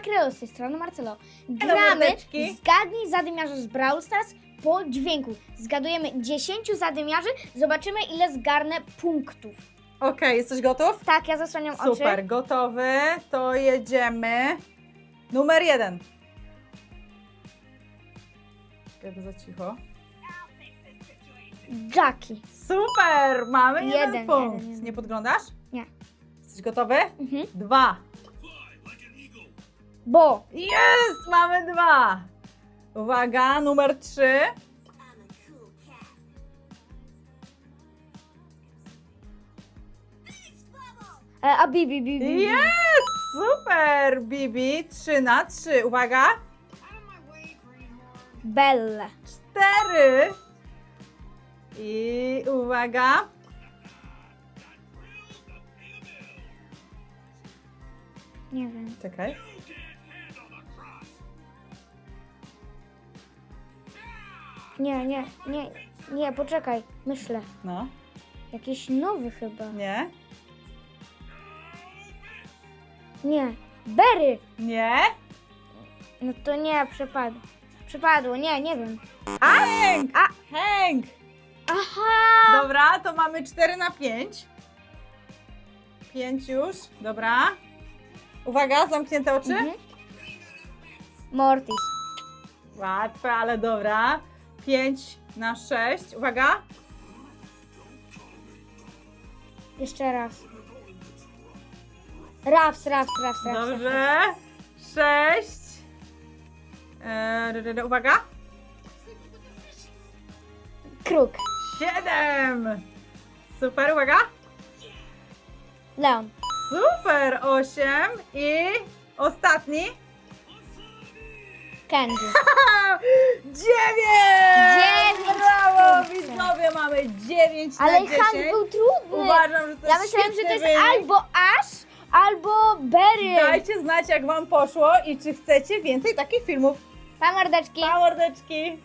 Makrelo z tej strony Marcelo. Gramy mordeczki. Zgadnij zadymiarza z Brawl Stars po dźwięku. Zgadujemy 10 zadymiarzy, zobaczymy ile zgarnę punktów. Okej, jesteś gotów? Tak, ja zasłaniam oczy. Super, gotowy. To jedziemy. Numer jeden. Kiedy za cicho. Jackie. Super, mamy jeden, Jeden, punkt. jeden, jeden. Nie podglądasz? Nie. Jesteś gotowy? Mhm. Dwa. Bo. Jest, mamy dwa. Uwaga, numer trzy. E, a Bibi, Bibi. Jest, super, Bibi. Trzy na trzy. Uwaga. Belle. Cztery. I uwaga. Nie wiem. Czekaj. Nie, nie, nie. Nie, poczekaj. Myślę. No, Jakiś nowy chyba. nie, Nie. Berry. nie. No to nie, przepadło. Przepadło, nie, nie wiem. Hank! A. Hank! Aha! Dobra, to mamy 4 na 5. 5 już, dobra. Uwaga, zamknięte oczy. Mhm. Mortis. Łatwe, ale dobra. 5 na 6. Uwaga. Jeszcze raz. Raps, raps, raps, raps. Dobrze. 6. Eee, uwaga. Kruk. 7. Super, uwaga. Leon. Super, 8. I ostatni. Candy. Dziewięć! Dziewięć Brawo, punktów. widzowie, mamy 9 Ale na 10. Hank był trudny. Uważam, że to ja jest myślałem, że to jest wynik. albo Ash, albo Berry. Dajcie znać, jak wam poszło i czy chcecie więcej takich filmów. Pa mordeczki. Pa, mordeczki!